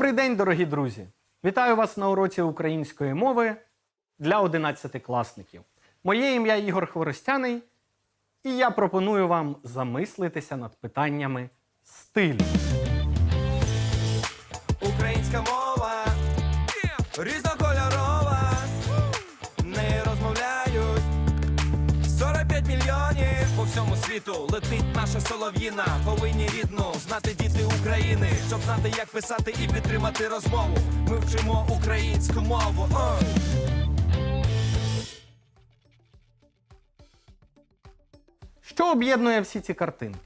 Добрий день, дорогі друзі! Вітаю вас на уроці української мови для 11-класників. Моє ім'я Ігор Хворостяний, і я пропоную вам замислитися над питаннями стилю. Українська мова різнокольорова, світу летить наша солов'їна. Повинні рідну знати діти України, щоб знати, як писати і підтримати розмову. Ми вчимо українську мову. Що об'єднує всі ці картинки?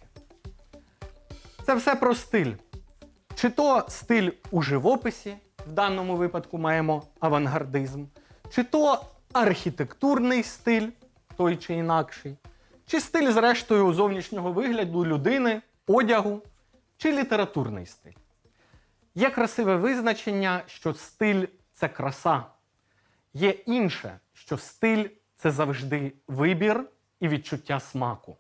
Це все про стиль. Чи то стиль у живописі, в даному випадку маємо авангардизм, чи то архітектурний стиль, той чи інакший, чи стиль, зрештою, зовнішнього вигляду людини, одягу, чи літературний стиль. Є красиве визначення, що стиль це краса. Є інше, що стиль це завжди вибір і відчуття смаку.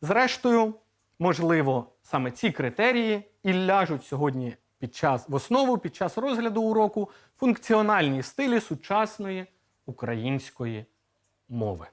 Зрештою, можливо, саме ці критерії і ляжуть сьогодні під час, в основу під час розгляду уроку функціональні стилі сучасної української мови.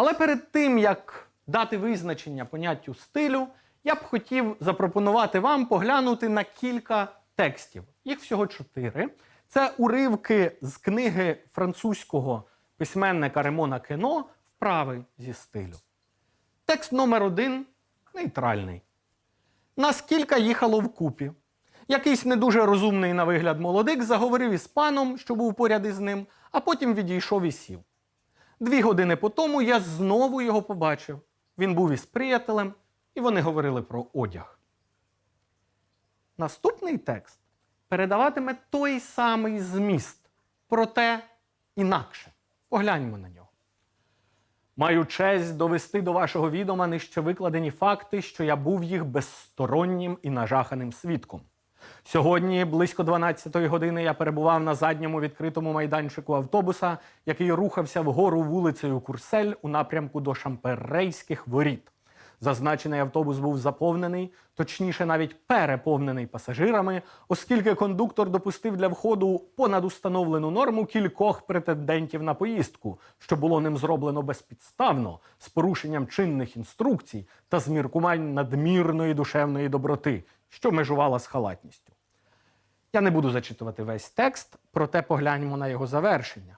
Але перед тим, як дати визначення поняттю стилю, я б хотів запропонувати вам поглянути на кілька текстів. Їх всього чотири. Це уривки з книги французького письменника Ремона Кено Вправи зі стилю. Текст номер один нейтральний. Нас кілька їхало вкупі. Якийсь не дуже розумний на вигляд молодик заговорив із паном, що був поряд із ним, а потім відійшов і сів. Дві години по тому я знову його побачив. Він був із приятелем, і вони говорили про одяг. Наступний текст передаватиме той самий зміст, проте інакше. Погляньмо на нього. Маю честь довести до вашого відома нижче викладені факти, що я був їх безстороннім і нажаханим свідком. Сьогодні, близько 12-ї години, я перебував на задньому відкритому майданчику автобуса, який рухався вгору вулицею Курсель у напрямку до Шамперейських воріт. Зазначений автобус був заповнений, точніше, навіть переповнений пасажирами, оскільки кондуктор допустив для входу понад установлену норму кількох претендентів на поїздку, що було ним зроблено безпідставно, з порушенням чинних інструкцій та з міркувань надмірної душевної доброти, що межувала з халатністю. Я не буду зачитувати весь текст, проте погляньмо на його завершення.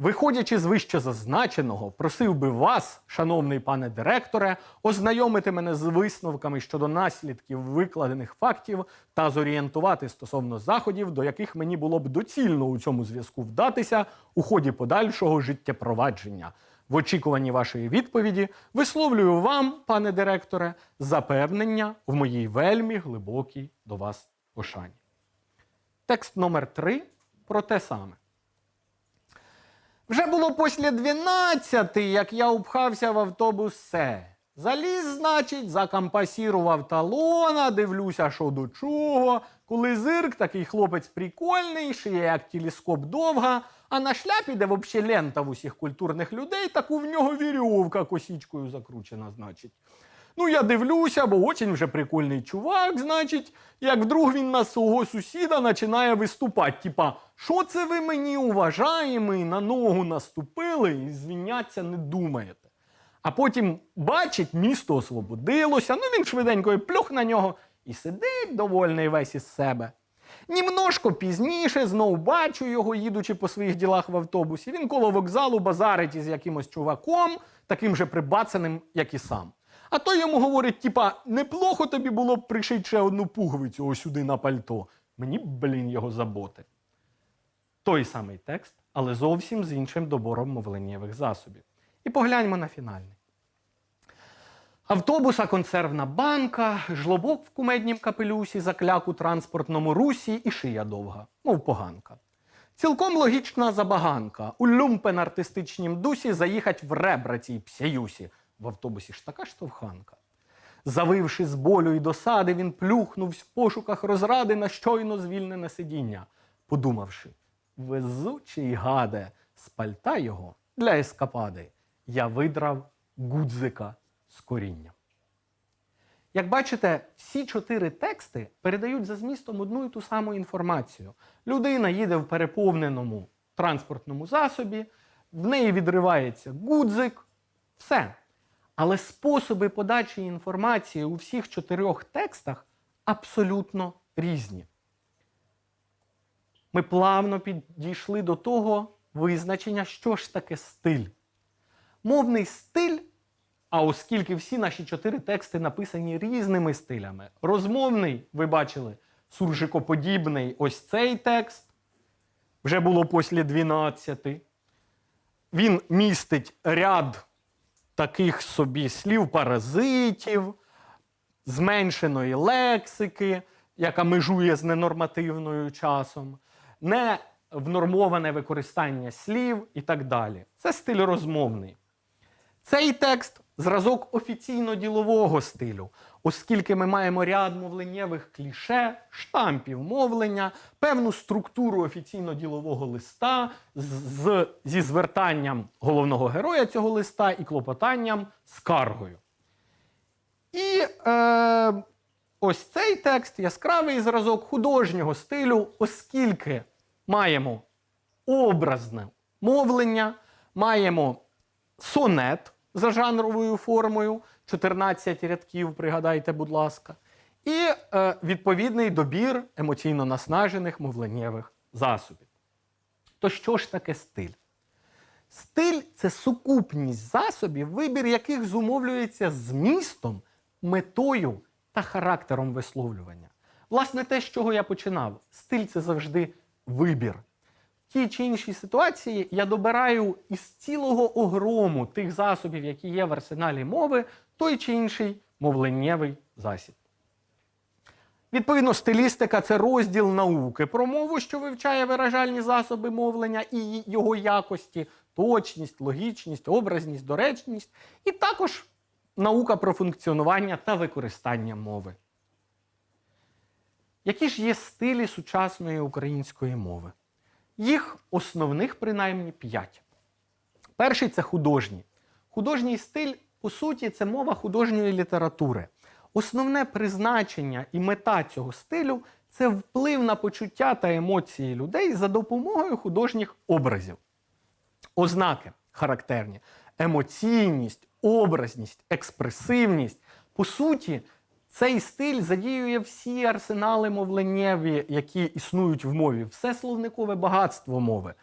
Виходячи з вище зазначеного, просив би вас, шановний пане директоре, ознайомити мене з висновками щодо наслідків викладених фактів та зорієнтувати стосовно заходів, до яких мені було б доцільно у цьому зв'язку вдатися у ході подальшого життєпровадження. В очікуванні вашої відповіді висловлюю вам, пане директоре, запевнення в моїй вельмі глибокій до вас пошані. Текст номер 3 про те саме. Вже було після 12, як я упхався в автобус все. Заліз, значить, закампасірував талона, дивлюся, що до чого. Коли зирк, такий хлопець прикольний, шиє як телескоп довга, а на шляпі, де взагалі лента в усіх культурних людей, таку в нього вірьовка косічкою закручена, значить. Ну, я дивлюся, бо очень вже прикольний чувак, значить, як вдруг він на свого сусіда починає виступати. Типа, що це ви мені уважаємий, на ногу наступили і звіняться не думаєте. А потім бачить, місто освободилося, ну він швиденько і плюх на нього і сидить довольний весь із себе. Німножко пізніше знов бачу його, їдучи по своїх ділах в автобусі. Він коло вокзалу базарить із якимось чуваком, таким же прибацаним, як і сам. А той йому говорить: типа, неплохо тобі було б пришити ще одну пуговицю ось сюди на пальто. Мені блін, його заботи. Той самий текст, але зовсім з іншим добором мовленнєвих засобів. І погляньмо на фінальний. Автобуса консервна банка, жлобок в кумеднім капелюсі, закляк у транспортному русі і шия довга, мов поганка. Цілком логічна забаганка. У люмпен артистичнім дусі заїхать в ребра цій псяюсі. В автобусі ж така штовханка. Завивши з болю і досади, він плюхнувся в пошуках розради на щойно звільнене сидіння, подумавши, везучий гаде, з пальта його для ескапади я видрав гудзика з корінням. Як бачите, всі чотири тексти передають за змістом одну і ту саму інформацію. Людина їде в переповненому транспортному засобі, в неї відривається гудзик, все. Але способи подачі інформації у всіх чотирьох текстах абсолютно різні. Ми плавно підійшли до того визначення, що ж таке стиль. Мовний стиль, а оскільки всі наші чотири тексти написані різними стилями, розмовний, ви бачили, суржикоподібний ось цей текст, вже було після 12. Він містить ряд таких собі слів паразитів, зменшеної лексики, яка межує з ненормативною часом, не внормоване використання слів і так далі. Це стиль розмовний. Цей текст зразок офіційно-ділового стилю, оскільки ми маємо ряд мовленнєвих кліше, штампів мовлення, певну структуру офіційно-ділового листа з, з- зі звертанням головного героя цього листа і клопотанням скаргою. І е, ось цей текст яскравий зразок художнього стилю, оскільки маємо образне мовлення, маємо сонет за жанровою формою, 14 рядків, пригадайте, будь ласка, і е, відповідний добір емоційно наснажених мовленнєвих засобів. То що ж таке стиль? Стиль це сукупність засобів, вибір яких зумовлюється змістом, метою та характером висловлювання. Власне, те, з чого я починав. Стиль це завжди вибір. Тій чи іншій ситуації я добираю із цілого огрому тих засобів, які є в арсеналі мови, той чи інший мовленнєвий засіб. Відповідно, стилістика це розділ науки про мову, що вивчає виражальні засоби мовлення і його якості, точність, логічність, образність, доречність, і також наука про функціонування та використання мови. Які ж є стилі сучасної української мови? Їх основних принаймні п'ять. Перший це художній. Художній стиль, по суті, це мова художньої літератури. Основне призначення і мета цього стилю це вплив на почуття та емоції людей за допомогою художніх образів. Ознаки характерні: емоційність, образність, експресивність. По суті, цей стиль задіює всі арсенали мовленнєві, які існують в мові, все словникове багатство мови.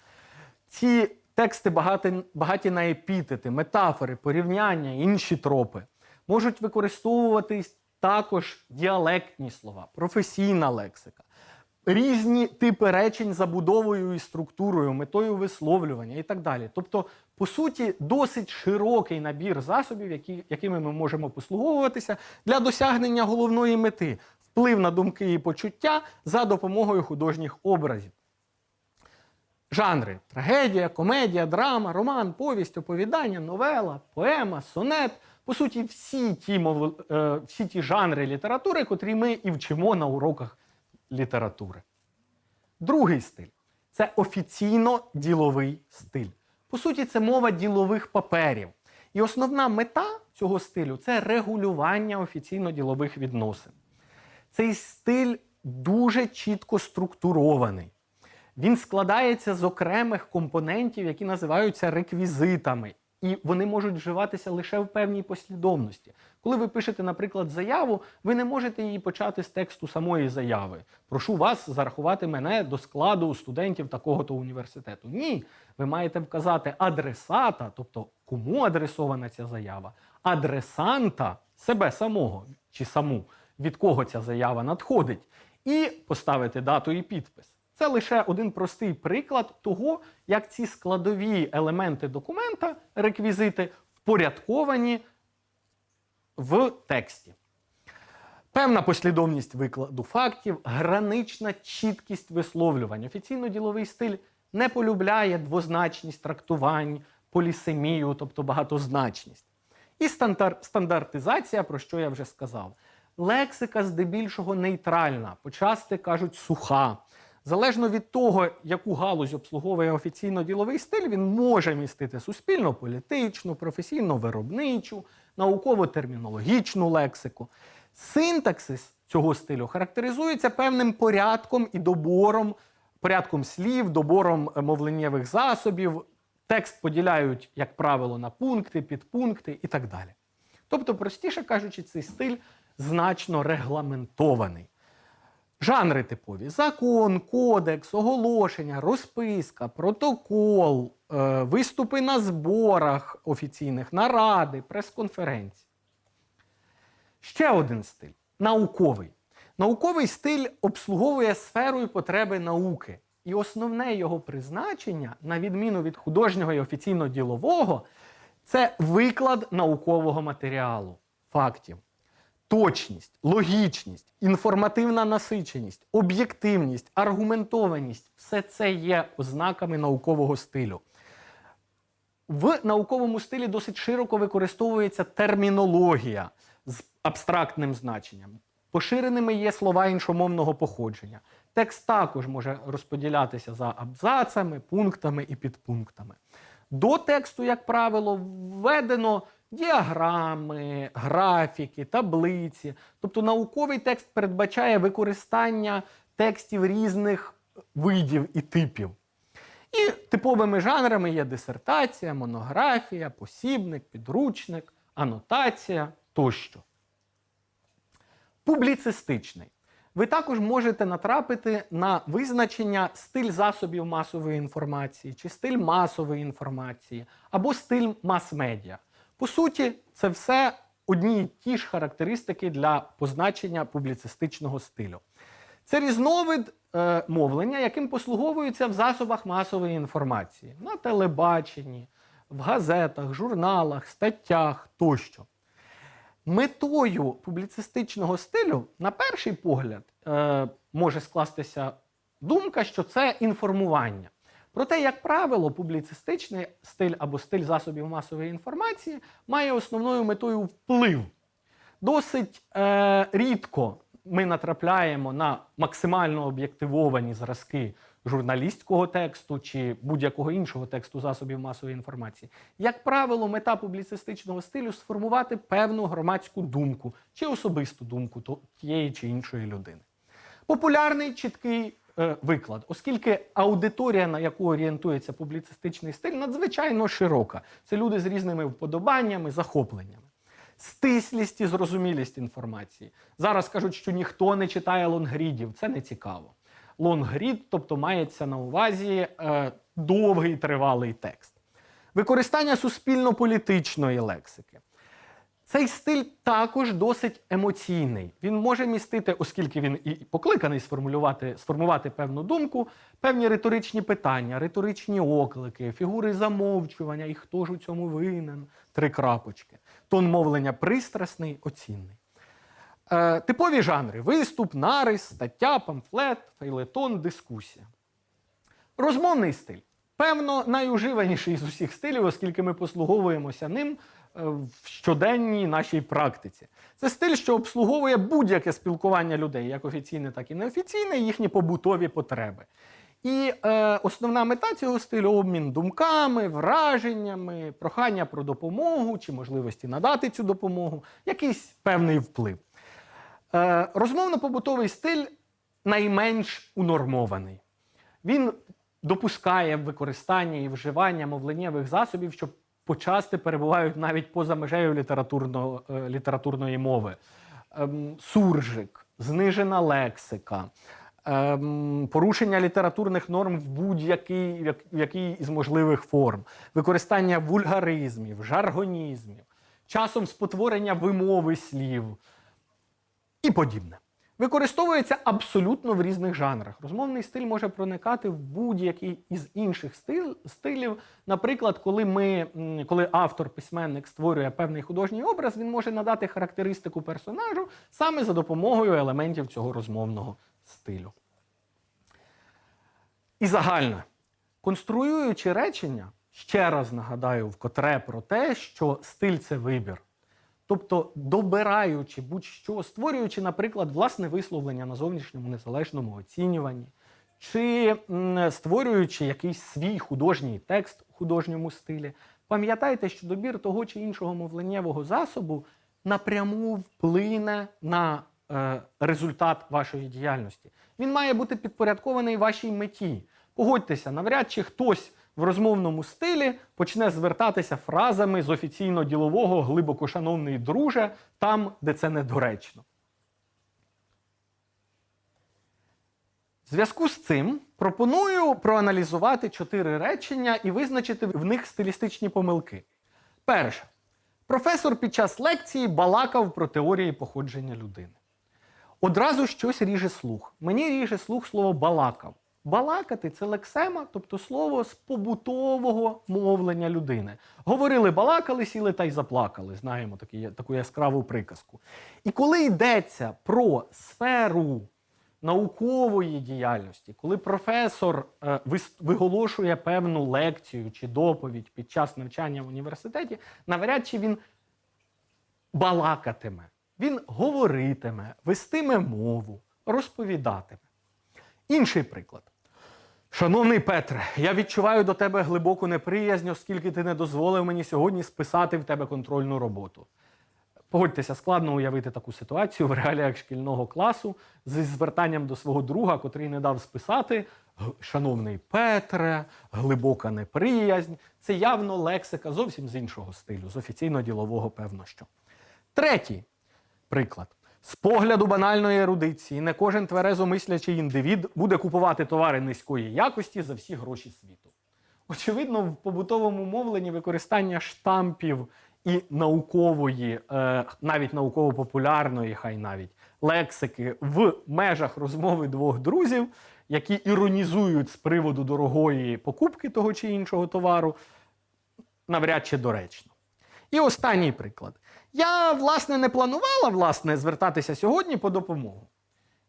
Ці тексти багаті, багаті на епітети, метафори, порівняння, інші тропи. Можуть використовуватись також діалектні слова, професійна лексика, різні типи речень забудовою і структурою, метою висловлювання і так далі. Тобто, по суті, досить широкий набір засобів, які, якими ми можемо послуговуватися для досягнення головної мети вплив на думки і почуття за допомогою художніх образів. Жанри трагедія, комедія, драма, роман, повість, оповідання, новела, поема, сонет. По суті, всі ті, мов... е, всі ті жанри літератури, котрі ми і вчимо на уроках літератури. Другий стиль це офіційно-діловий стиль. По суті, це мова ділових паперів. І основна мета цього стилю це регулювання офіційно-ділових відносин. Цей стиль дуже чітко структурований. Він складається з окремих компонентів, які називаються реквізитами, і вони можуть вживатися лише в певній послідовності. Коли ви пишете, наприклад, заяву, ви не можете її почати з тексту самої заяви. Прошу вас зарахувати мене до складу студентів такого-то університету. Ні, ви маєте вказати адресата, тобто кому адресована ця заява, адресанта себе самого чи саму, від кого ця заява надходить, і поставити дату і підпис. Це лише один простий приклад того, як ці складові елементи документа, реквізити, впорядковані в тексті. Певна послідовність викладу фактів, гранична чіткість висловлювань. Офіційно-діловий стиль не полюбляє двозначність трактувань, полісемію, тобто багатозначність. І стандар- стандартизація, про що я вже сказав. Лексика здебільшого нейтральна, почасти кажуть суха. Залежно від того, яку галузь обслуговує офіційно-діловий стиль, він може містити суспільно-політичну, професійно-виробничу, науково-термінологічну лексику. Синтаксис цього стилю характеризується певним порядком і добором, порядком слів, добором е, мовленнєвих засобів. Текст поділяють, як правило, на пункти, підпункти і так далі. Тобто, простіше кажучи, цей стиль значно регламентований. Жанри типові: закон, кодекс, оголошення, розписка, протокол, е, виступи на зборах офіційних, наради, прес-конференції. Ще один стиль науковий. Науковий стиль обслуговує сферу і потреби науки. І основне його призначення, на відміну від художнього і офіційно-ділового, це виклад наукового матеріалу, фактів. Точність, логічність, інформативна насиченість, об'єктивність, аргументованість все це є ознаками наукового стилю. В науковому стилі досить широко використовується термінологія з абстрактним значенням. Поширеними є слова іншомовного походження. Текст також може розподілятися за абзацами, пунктами і підпунктами. До тексту, як правило, введено діаграми, графіки, таблиці. Тобто науковий текст передбачає використання текстів різних видів і типів. І типовими жанрами є дисертація, монографія, посібник, підручник, анотація тощо. Публіцистичний. Ви також можете натрапити на визначення стиль засобів масової інформації, чи стиль масової інформації, або стиль мас-медіа. По суті, це все одні й ті ж характеристики для позначення публіцистичного стилю. Це різновид е, мовлення, яким послуговуються в засобах масової інформації на телебаченні, в газетах, журналах, статтях тощо. Метою публіцистичного стилю, на перший погляд, е, може скластися думка, що це інформування. Проте, як правило, публіцистичний стиль або стиль засобів масової інформації має основною метою вплив. Досить е, рідко ми натрапляємо на максимально об'єктивовані зразки журналістського тексту чи будь-якого іншого тексту засобів масової інформації. Як правило, мета публіцистичного стилю сформувати певну громадську думку чи особисту думку тієї чи іншої людини. Популярний чіткий виклад, оскільки аудиторія, на яку орієнтується публіцистичний стиль, надзвичайно широка. Це люди з різними вподобаннями, захопленнями. Стислість і зрозумілість інформації. Зараз кажуть, що ніхто не читає лонгрідів, це не цікаво. Лонгрід, тобто мається на увазі е, довгий тривалий текст. Використання суспільно-політичної лексики. Цей стиль також досить емоційний. Він може містити, оскільки він і покликаний сформулювати, сформувати певну думку, певні риторичні питання, риторичні оклики, фігури замовчування, і хто ж у цьому винен, три крапочки. Тон мовлення пристрасний, оцінний. Е, типові жанри: виступ, нарис, стаття, памфлет, фейлетон, дискусія. Розмовний стиль. Певно, найуживаніший з усіх стилів, оскільки ми послуговуємося ним в щоденній нашій практиці. Це стиль, що обслуговує будь-яке спілкування людей, як офіційне, так і неофіційне, їхні побутові потреби. І е, основна мета цього стилю обмін думками, враженнями, прохання про допомогу чи можливості надати цю допомогу, якийсь певний вплив. Е, розмовно-побутовий стиль найменш унормований. Він допускає використання і вживання мовленнєвих засобів, що почасти перебувають навіть поза межею літературно, е, літературної мови. Ем, суржик, знижена лексика, ем, порушення літературних норм в як- в якій із можливих форм, використання вульгаризмів, жаргонізмів, часом спотворення вимови слів і подібне. Використовується абсолютно в різних жанрах. Розмовний стиль може проникати в будь-який із інших стиль, стилів. Наприклад, коли ми, коли автор, письменник створює певний художній образ, він може надати характеристику персонажу саме за допомогою елементів цього розмовного стилю. І загальне. Конструюючи речення, ще раз нагадаю вкотре про те, що стиль це вибір. Тобто, добираючи будь-що, створюючи, наприклад, власне висловлення на зовнішньому незалежному оцінюванні, чи створюючи якийсь свій художній текст у художньому стилі, пам'ятайте, що добір того чи іншого мовленнєвого засобу напряму вплине на е, результат вашої діяльності. Він має бути підпорядкований вашій меті. Погодьтеся, навряд чи хтось в розмовному стилі почне звертатися фразами з офіційно-ділового глибокошановний друже там, де це недоречно. В зв'язку з цим пропоную проаналізувати чотири речення і визначити в них стилістичні помилки. Перше. Професор під час лекції балакав про теорії походження людини. Одразу щось ріже слух. Мені ріже слух слово балакав. Балакати це лексема, тобто слово з побутового мовлення людини. Говорили, балакали, сіли та й заплакали. Знаємо такі, таку яскраву приказку. І коли йдеться про сферу наукової діяльності, коли професор е, виголошує певну лекцію чи доповідь під час навчання в університеті, навряд чи він балакатиме, він говоритиме, вестиме мову, розповідатиме. Інший приклад. Шановний Петре, я відчуваю до тебе глибоку неприязнь, оскільки ти не дозволив мені сьогодні списати в тебе контрольну роботу. Погодьтеся, складно уявити таку ситуацію в реаліях шкільного класу зі звертанням до свого друга, котрий не дав списати. Шановний Петре, глибока неприязнь. Це явно лексика зовсім з іншого стилю, з офіційно-ділового, певно що. Третій приклад. З погляду банальної ерудиції, не кожен тверезо мислячий індивід буде купувати товари низької якості за всі гроші світу. Очевидно, в побутовому мовленні використання штампів і наукової, е, навіть науково-популярної, хай навіть лексики в межах розмови двох друзів, які іронізують з приводу дорогої покупки того чи іншого товару, навряд чи доречно. І останній приклад. Я, власне, не планувала власне, звертатися сьогодні по допомогу.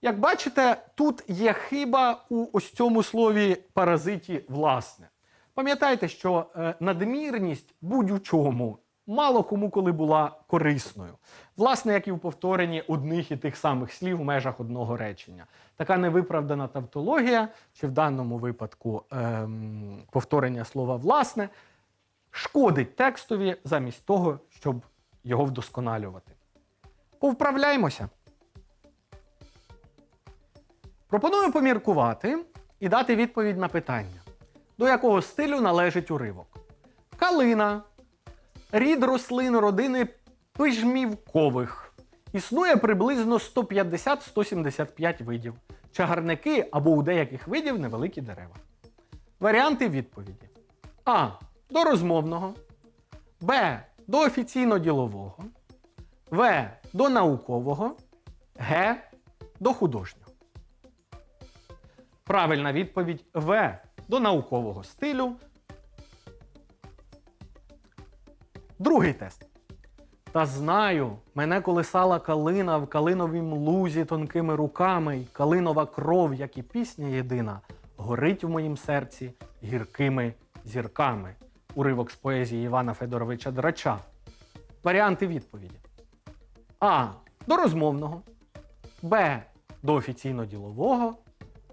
Як бачите, тут є хиба у ось цьому слові паразиті власне. Пам'ятайте, що е, надмірність будь-у чому мало кому коли була корисною. Власне, як і в повторенні одних і тих самих слів в межах одного речення. Така невиправдана тавтологія, чи в даному випадку ем, повторення слова власне, шкодить текстові замість того, щоб його вдосконалювати. Повправляємося. Пропоную поміркувати і дати відповідь на питання, до якого стилю належить уривок. Калина рід рослин родини пижмівкових. Існує приблизно 150-175 видів. Чагарники або у деяких видів невеликі дерева. Варіанти відповіді: А. До розмовного, Б. До офіційно-ділового, В. До наукового, Г. До художнього. Правильна відповідь В. До наукового стилю. Другий тест. Та знаю, мене колисала калина в калиновім лузі тонкими руками, й калинова кров, як і пісня єдина, горить в моїм серці гіркими зірками. Уривок з поезії Івана Федоровича Драча. Варіанти відповіді: А. До розмовного, Б. До офіційно-ділового,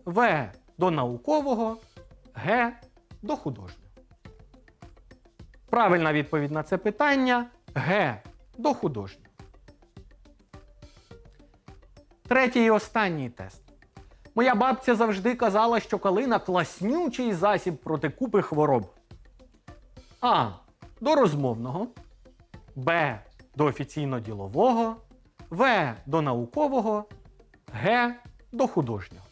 В. До наукового, Г. До художнього. Правильна відповідь на це питання Г. До художнього. Третій і останній тест. Моя бабця завжди казала, що калина класнючий засіб проти купи хвороб. А. До розмовного, Б. До офіційно-ділового, В. До наукового, Г. До художнього.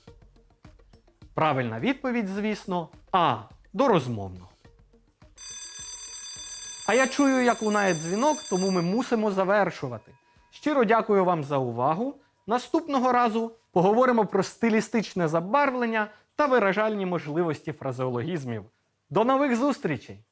Правильна відповідь, звісно, А. До розмовного. А я чую, як лунає дзвінок, тому ми мусимо завершувати. Щиро дякую вам за увагу. Наступного разу поговоримо про стилістичне забарвлення та виражальні можливості фразеологізмів. До нових зустрічей!